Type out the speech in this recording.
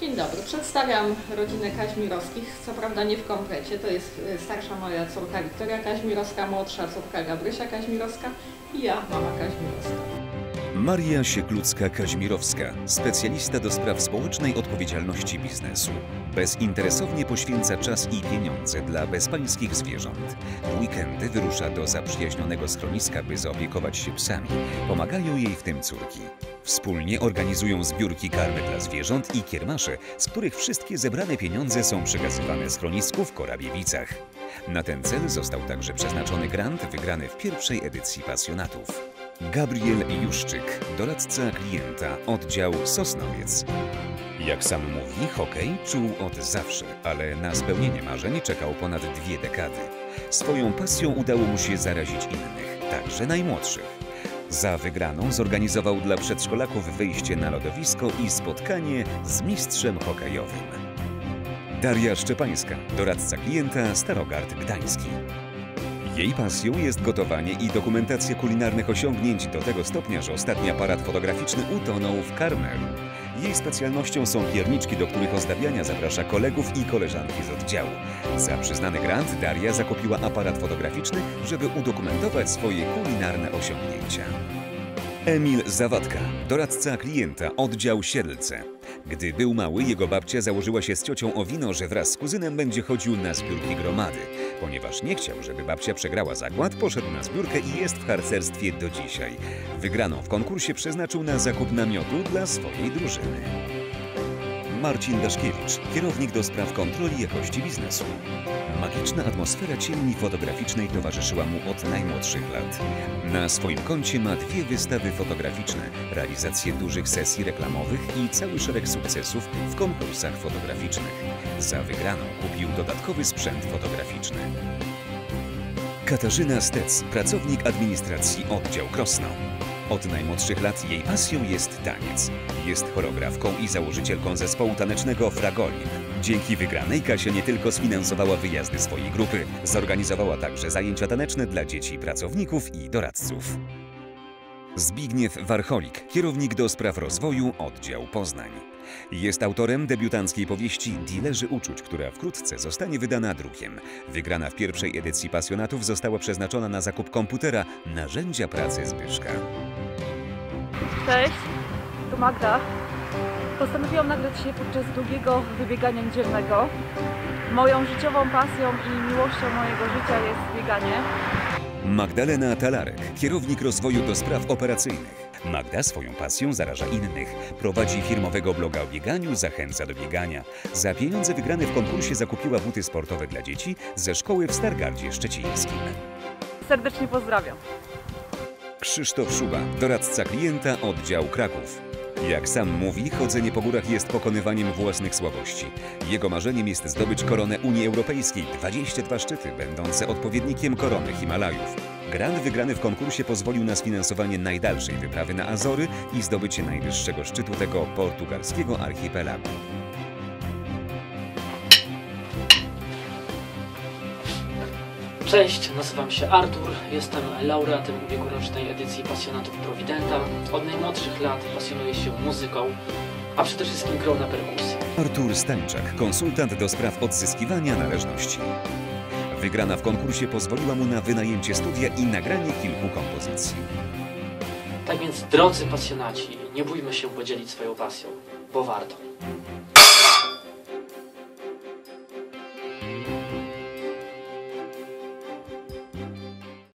Dzień dobry, przedstawiam rodzinę Kaźmirowskich, co prawda nie w komplecie, to jest y, starsza moja córka Wiktoria Kaźmirowska, młodsza córka Gabrysia Kaźmirowska i ja, mama Kaźmirowska. Maria Sieklucka-Kaźmirowska, specjalista do spraw społecznej odpowiedzialności biznesu. Bezinteresownie poświęca czas i pieniądze dla bezpańskich zwierząt. W weekendy wyrusza do zaprzyjaźnionego schroniska, by zaopiekować się psami. Pomagają jej w tym córki. Wspólnie organizują zbiórki karmy dla zwierząt i kiermasze, z których wszystkie zebrane pieniądze są przekazywane schronisku w Korabiewicach. Na ten cel został także przeznaczony grant wygrany w pierwszej edycji pasjonatów. Gabriel Juszczyk, doradca klienta, oddział Sosnowiec. Jak sam mówi, hokej czuł od zawsze, ale na spełnienie marzeń czekał ponad dwie dekady. Swoją pasją udało mu się zarazić innych, także najmłodszych. Za wygraną zorganizował dla przedszkolaków wyjście na lodowisko i spotkanie z mistrzem hokejowym. Daria Szczepańska, doradca klienta Starogard Gdański. Jej pasją jest gotowanie i dokumentacja kulinarnych osiągnięć do tego stopnia, że ostatni aparat fotograficzny utonął w Karmelu. Jej specjalnością są pierniczki, do których ozdabiania zaprasza kolegów i koleżanki z oddziału. Za przyznany grant Daria zakupiła aparat fotograficzny, żeby udokumentować swoje kulinarne osiągnięcia. Emil Zawadka, doradca klienta, oddział Siedlce. Gdy był mały, jego babcia założyła się z ciocią o wino, że wraz z kuzynem będzie chodził na zbiórki gromady. Ponieważ nie chciał, żeby babcia przegrała zakład, poszedł na zbiórkę i jest w harcerstwie do dzisiaj. Wygraną w konkursie przeznaczył na zakup namiotu dla swojej drużyny. Marcin Daszkiewicz, kierownik do spraw kontroli jakości biznesu. Magiczna atmosfera ciemni fotograficznej towarzyszyła mu od najmłodszych lat. Na swoim koncie ma dwie wystawy fotograficzne, realizację dużych sesji reklamowych i cały szereg sukcesów w konkursach fotograficznych. Za wygraną kupił dodatkowy sprzęt fotograficzny. Katarzyna Stec, pracownik administracji oddział Krosno. Od najmłodszych lat jej pasją jest taniec. Jest choreografką i założycielką zespołu tanecznego Fragolin. Dzięki wygranej Kasia nie tylko sfinansowała wyjazdy swojej grupy, zorganizowała także zajęcia taneczne dla dzieci, pracowników i doradców. Zbigniew Warcholik, kierownik do spraw rozwoju, oddział Poznań. Jest autorem debiutanckiej powieści Dilerzy Uczuć, która wkrótce zostanie wydana drukiem. Wygrana w pierwszej edycji pasjonatów została przeznaczona na zakup komputera Narzędzia pracy Zbyszka. Cześć, tu Magda. Postanowiłam nagrać się podczas długiego wybiegania niedzielnego. Moją życiową pasją i miłością mojego życia jest bieganie. Magdalena Talarek, kierownik rozwoju do spraw operacyjnych. Magda swoją pasją zaraża innych. Prowadzi firmowego bloga o bieganiu, zachęca do biegania. Za pieniądze wygrane w konkursie zakupiła buty sportowe dla dzieci ze szkoły w Stargardzie Szczecińskim. Serdecznie pozdrawiam. Krzysztof Szuba, doradca klienta, oddział Kraków. Jak sam mówi, chodzenie po górach jest pokonywaniem własnych słabości. Jego marzeniem jest zdobyć koronę Unii Europejskiej, 22 szczyty, będące odpowiednikiem korony Himalajów. Grant wygrany w konkursie pozwolił na sfinansowanie najdalszej wyprawy na Azory i zdobycie najwyższego szczytu tego portugalskiego archipelagu. Cześć, nazywam się Artur, jestem laureatem ubiegłorocznej edycji Pasjonatów Providenta. Od najmłodszych lat pasjonuję się muzyką, a przede wszystkim grą na perkusji. Artur Stańczak, konsultant do spraw odzyskiwania należności. Wygrana w konkursie pozwoliła mu na wynajęcie studia i nagranie kilku kompozycji. Tak więc, drodzy pasjonaci, nie bójmy się podzielić swoją pasją, bo warto.